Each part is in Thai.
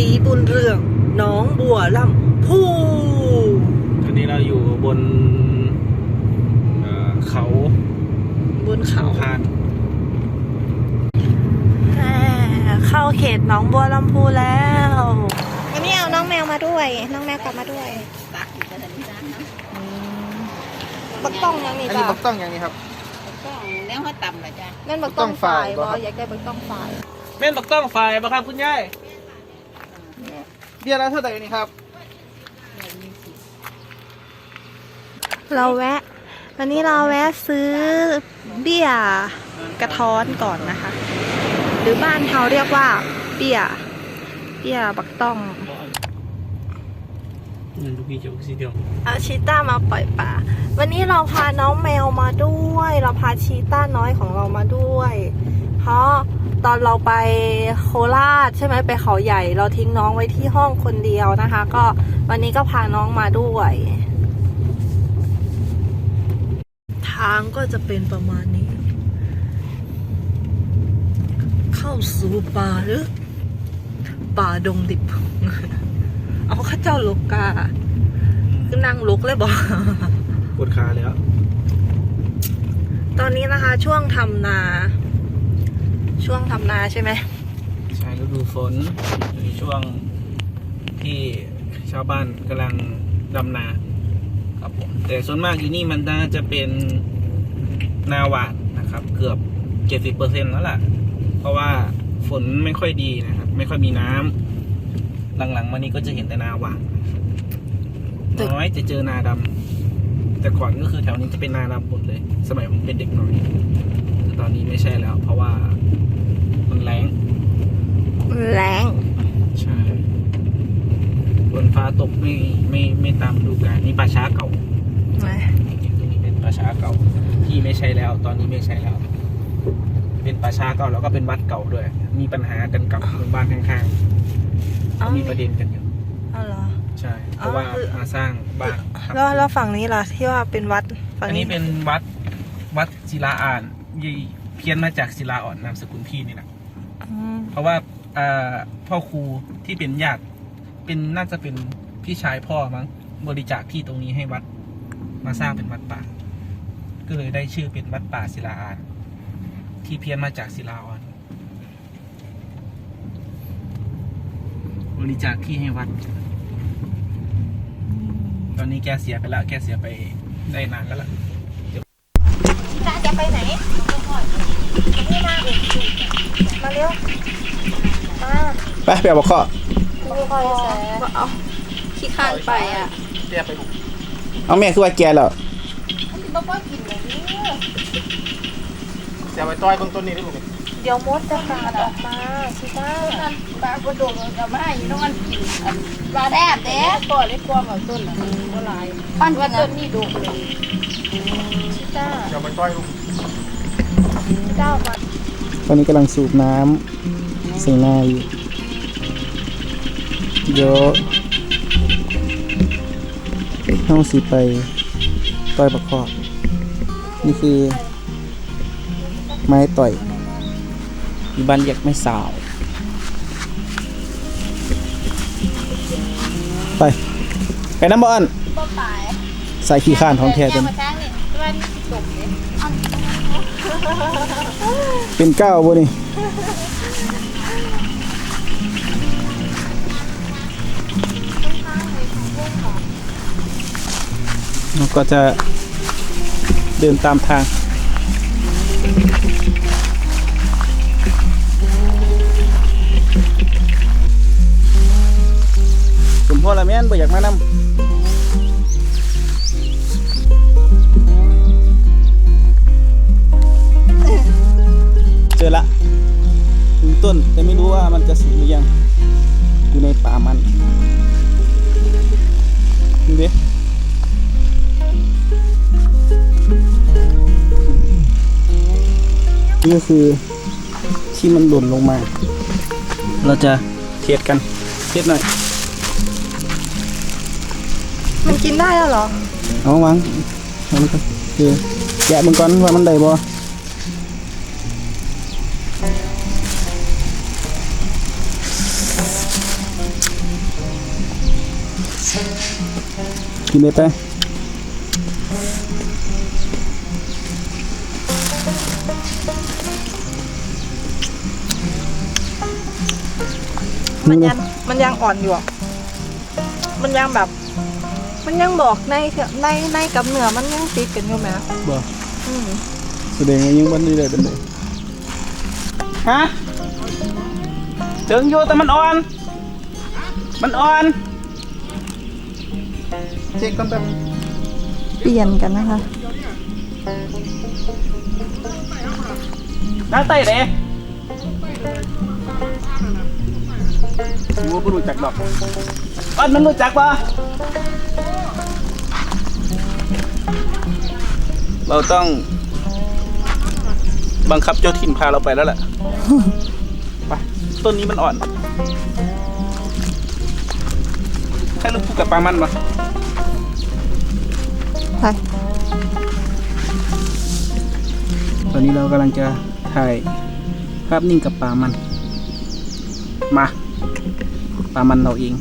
สีบุญเรืองน้องบัวลำพูทีนี้เราอยู่บนเเขาบนเขาพานเข้าเขตน้องบัวลำพูแล้ววันนี้เอาน้องแมวมาด้วย น้องแมวกลับมาด้วยบักต้องยังนี่อันนี้บักต้องอย่งนี้ครับ ก็แล้วเขาตำละจ้ะนั่นบักต้องบักต้องฝ่บ่บ่ อยากได้บักต้องไฟาย แม่นบักต้องไฟบ่ครับคุณยาย เบี้ยละเท่าไหร่นี่ครับ เราแวะ วันนี้เราแวะซื้อเบี้ยกระท้อนก่อนนะคะ หรือบ้านเขาเรียกว่าเบี้ยเบี้ยบักต้องนั่นลูกพี่จะสีเดียวเอาชีต้ามาปล่อยป่า วันนี้เราพาน้องแมวมาด้วย เราพาชีต้าน้อยของเรามาด้วย เพราะ ตอนเราไปโคราชใช่ไหมไปเขาใหญ่ เราทิ้งน้องไว้ที่ห้องคนเดียวนะคะ ก็วันนี้ก็พาน้องมาด้วย ทางก็จะเป็นประมาณนี้ เข้าสู่ป่าหรือป่าดงดิบ เอาข้าเจ้าโลกาคือนั่งลุกเลยบอกปวดขาแล้ว ตอนนี้นะคะช่วงทำนา ช่วงทำนาใช่ไหมใช่ฤดูฝนอยู่ในช่วงที่ชาวบ้านกำลังดำนาครับผมแต่ส่วนมากอยู่นี่มันน่าจะเป็นนาหวานนะครับ เกือบเจ็ดสิบเปอร์เซ็นแล้วล่ะ เพราะว่าฝนไม่ค่อยดีนะครับ ไม่ค่อยมีน้ำหลังๆมานี้ก็จะเห็นแต่นาหวานน้อยจะเจอนาดำแต่ก่อนก็คือแถวนี้จะเป็นนาดำหมดเลย สมัยผมเป็นเด็กน้อยแต่ตอนนี้ไม่ใช่แล้ว เพราะว่ามันแรง แรงใช่ฝนฟ้าตกไม่ไม่ไม่ตามฤดูกาลนี่ป่าช้าเก่าไหมตรงนี้เป็นป่าช้าเก่า ที่ไม่ใช่แล้ว ตอนนี้ไม่ใช่แล้ว เป็นป่าช้าเก่าแล้วก็เป็นวัดเก่าด้วย มีปัญหากันกับหมู่บ้านข้างๆเอามีประเด็นกันอยู่เอาเหรอใช่เพราะว่าอ๋อคือมาสร้างบ้านครับแล้วแล้วฝั่งนี้ล่ะที่ว่าเป็นวัดฝั่งอันนี้นี้เป็นวัดวัดศิลาอ่านยี่เพี้ยนมาจากศิลาอ่อนนามสกุลพี่นี่แหละอืมเพราะว่าอ่า พ่อครูที่เป็นญาติเป็นน่าจะเป็นพี่ชายพ่อมั้งบริจาคที่ตรงนี้ให้วัดมาสร้างเป็นวัดป่า ก็เลยได้ชื่อเป็นวัดป่าศิลาอานที่เพี้ยนมาจากศิลาอ่อนบริจาคที่ให้วัด ตอนนี้แกเสียไปแล้วแกเสียไปได้นานแล้วล่ะชีต้าจะไปไหนมาเร็ว มาไปเปียบอกข้อคอยแสเอาขี้ข้านไปอะเปียไปลูกเอาแม่คือว่าแกแล้วต้องว่ากินเลยนี่เสียไปต้อยเบื้องต้นนี้ได้ลูกเดี๋ยวมดจะกัดออกมาชีต้าปลากระโดดกับมาอยู่น้องมันกินอันปลาแดดเด้ก่อนเล็กกว่าเอาต้นอะก็ลายปั้นว่าต้นนี่ดุเลยชีต้าเสียไปต้อยลูกชีต้ามาตอนนี้กำลังสูบน้ำใส่นาอยู่ เดี๋ยวเข้าสิไปต่อยบักคอกนี่คือ ไม้ต่อยอยู่บ้านแยกไม่สาว ไป ไปน้ำบอลต้นตายใส่ขี้ข้านท้องแท้จนมาช้างนี่ตันี้ตกเลยเป็นเก้าบ่นี่ ก็จะเดินตามทาง สมพ่อละแม่นบ่อยากมานำเจอละหนึ่งต้นแต่ไม่รู้ว่ามันจะสุกหรือยังอยู่ในป่ามันดูดิ นี่ก็คือที่มันหล่นลงมา เราจะเทสกันเทสหน่อยมันกินได้แล้วเหรอเอาวางเอามันก่อนโอเคแกะมันก่อนว่ามันได้บ่กินได้ไป มันยังมันยังอ่อนอยู่อะมันยังแบบ มันยังบอกในในในกับเนื้อมันยังติดกันอยู่ไหมบ่อืมแสดงว่ายังวันนี้ได้เป็นไดฮะถึงอยู่แต่มันอ่อน มันอ่อนเช็คกันแป๊บเปลี่ยนกันนะคะน้าไต่เด้ รู้ว่ารู้จักดอกอันมันรู้จักปะเราต้อง บังคับเจ้าถิ่นพาเราไปแล้วแหละ ไป ต้นนี้มันอ่อน ให้ลูกพูดกับปลามันมาไป ตอนนี้เรากำลังจะถ่ายภาพนิ่งกับปลามัน มา ปลามันเราเอง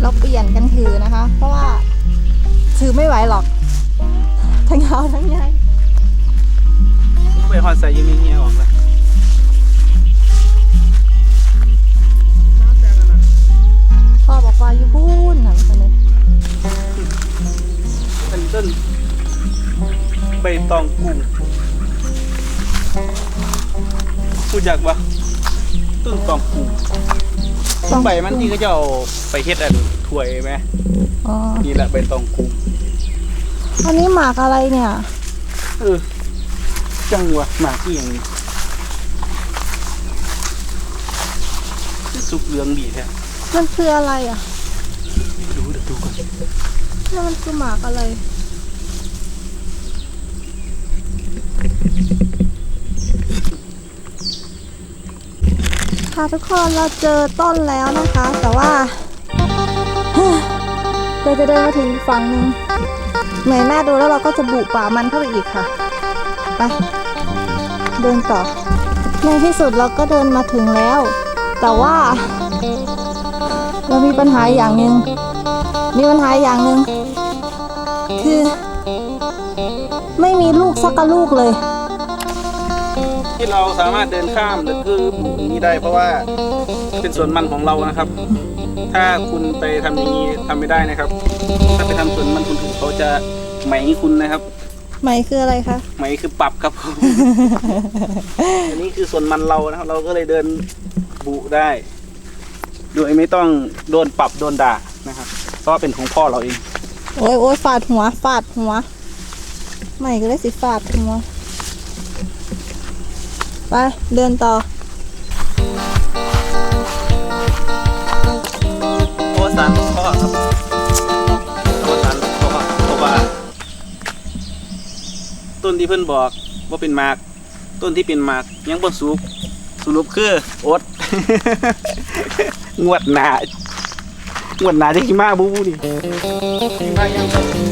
เราเปลี่ยนกันถือนะคะ เพราะว่าถือไม่ไหวหรอก ทั้งยาวทั้งใหญ่ไปหอดใส่ยังมีเงี้ยออกเลย ตองกุ้งพูดอยากปะต้นตองกุ้งต้นใบมันที่เขาจะเอาไปเฮ็ดอันถ้วยไหมอ๋อนี่แหละใบตองกุ้งอันนี้หมากอะไรเนี่ย เออ จังหวะหมากอีหยังนี่สุกเหลืองดีแท้มันคืออะไรอะดูเดี๋ยวดูก่อนนี่มันคือหมากอะไร ค่ะทุกคนเราเจอต้นแล้วนะคะ แต่ว่าเราจะเดินมาถึงฝั่งหนึ่งเหนื่อยหน้าดูแล้วเราก็จะบุป่ามันเข้าไปอีกค่ะไปเดินต่อในที่สุดเราก็เดินมาถึงแล้ว แต่ว่า เรามีปัญหาอย่างหนึ่งมีปัญหาอย่างหนึ่งคือ ไม่มีลูกสักลูกเลย ที่เราสามารถเดินข้ามหรือคือปลูกอย่างนี้ได้ เพราะว่าเป็นสวนมันของเรานะครับ ถ้าคุณไปทำอย่างนี้ทำไม่ได้นะครับ ถ้าไปทำสวนมันคนอื่นเขาจะไหมคุณนะครับ ไหมคืออะไรคะ ไหมคือปรับครับผมอันนี้คือส่วนมันเรานะครับ เราก็เลยเดินบุได้ โดยไม่ต้องโดนปรับโดนด่านะครับ เพราะว่าเป็นของพ่อเราเอง โอ้ยโอ้ยฟาดหัวฟาดหัว ใหม่ก็ได้สิฟาดหัว ไปเดินต่อ โอสารพ่อครับโอสารพ่อเพราะว่าต้นที่เพื่อนบอกว่าเป็นหมาก ต้นที่เป็นหมากยังบ่สุกสรุปคืออด งวดหนางวดหนาจะขี้มาบูบูนี่ มายัง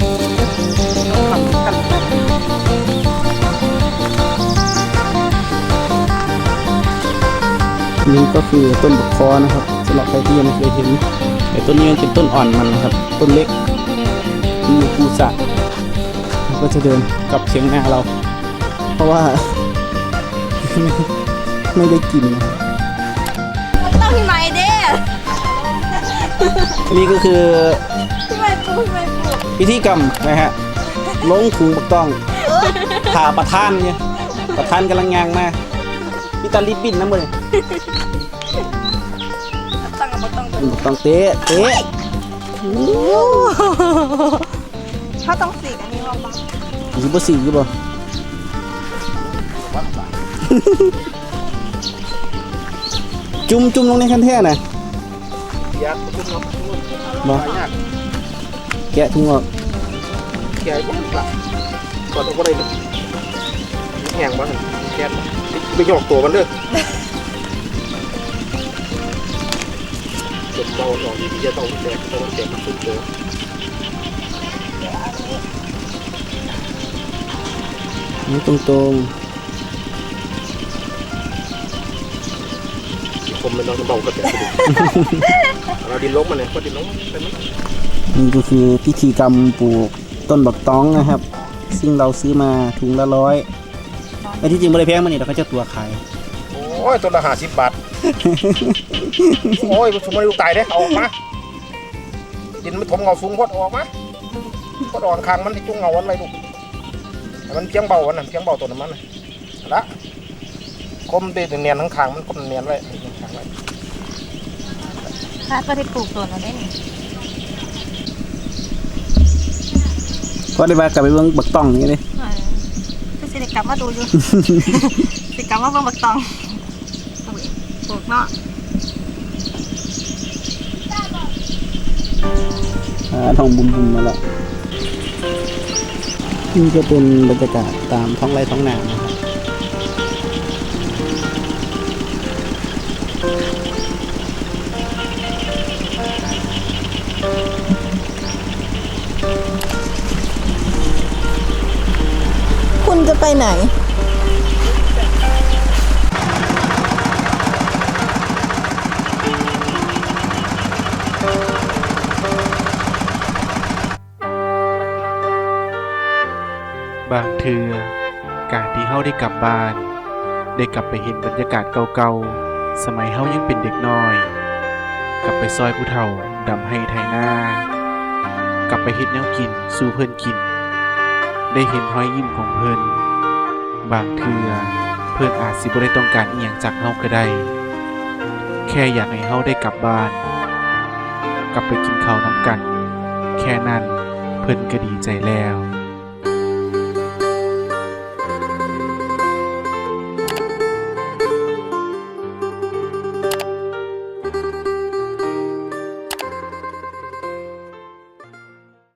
นี่ก็คือต้นบักคอนะครับสำหรับใครที่ยังไม่เคยเห็นไอ้ต้นนี้มันเป็นต้นอ่อนมันนะครับ ต้นเล็กที่อยู่ภูสะก็จะเดินกับเชียงนาเรา เพราะว่า ไม่ได้กินนะครับต้องพี่ไหมเด้นี่ก็คือพี่ไหมปูพี่ไหมปูพิธีกรรมนะฮะลงถุงบักต้องผ่าประทานเนี่ยประทานกำลังงางมา พี่ตาลิบบินนะมึงตั้งกับต้องบักต้องเตะเตะถ้าต้องสีกอันนี้เราบ้างสิบ่สีอยู่บ่จุ่มจุ่มลงในคันแท่น่ะยักษ์ขึ้นมาบ่แกะทิ้งออกแก่ปุ๊บละก่อนต้องก็ได้แห้งบ้างแก่ ไปหยอกตัวมันเด้อเจ็บเบาหน่อยจะต้องแตกต้องแตกมันขึ้นตัวนี่ตรงตรงผมเป็นน้องเบาก็เป็นเราดินลกมาเนี่ยก็ดินลกเป็นมันนี่ก็คือพิธีกรรมปลูกต้นบักตองนะครับ ซึ่งเราซื้อมาถุงละร้อย ไอ้ที่จริงไม่ได้แพงมันนี่เราก็จะตัวขาย โอ้ยตัวละห้าสิบบาท โอ้ยสมมติลูกตายได้เอาออกมาดินมันถมเงาสูงพดออกมาพดอ่อนคางมันที่จุ้งเงาอะไรลูกให้มันเพียงเบาวันนั้นเพียงเบาตัวนั้นมันน่ะละคมตีเนียนทั้งคางมันคมเนียนไว้คางไว้ถ้าก็ได้ปลูกตัวนั้นได้นี่เพราะได้ว่ากลับไปเบิ่งบักตองนี่เลย ก็สิได้กลับมาดูอยู่ สิกลับมาเบิ่งบักตองเอาไปปลูกเนาะอ่าทองบุมบุมมาแล้วนี่ก็เป็นบรรยากาศตามท้องไร่ท้องนานะครับ คุณจะไปไหน บางเทือการที่เฮาได้กลับบ้าน ได้กลับไปเห็นบรรยากาศเก่าๆ สมัยเฮายังเป็นเด็กน้อย กลับไปซอยผู้เฒ่าดำให้ไทยหน้ากลับไปเฮ็ดแนวกิน สู่เพิ่นกิน ได้เห็นรอยยิ้มของเพิ่น บางเทือเพิ่นอาจสิบ่ได้ต้องการอีหยังจากเฮาก็ได้ แค่อยากให้เฮาได้กลับบ้าน กลับไปกินข้าวน้ำกัน แค่นั้นเพิ่นก็ดีใจแล้ว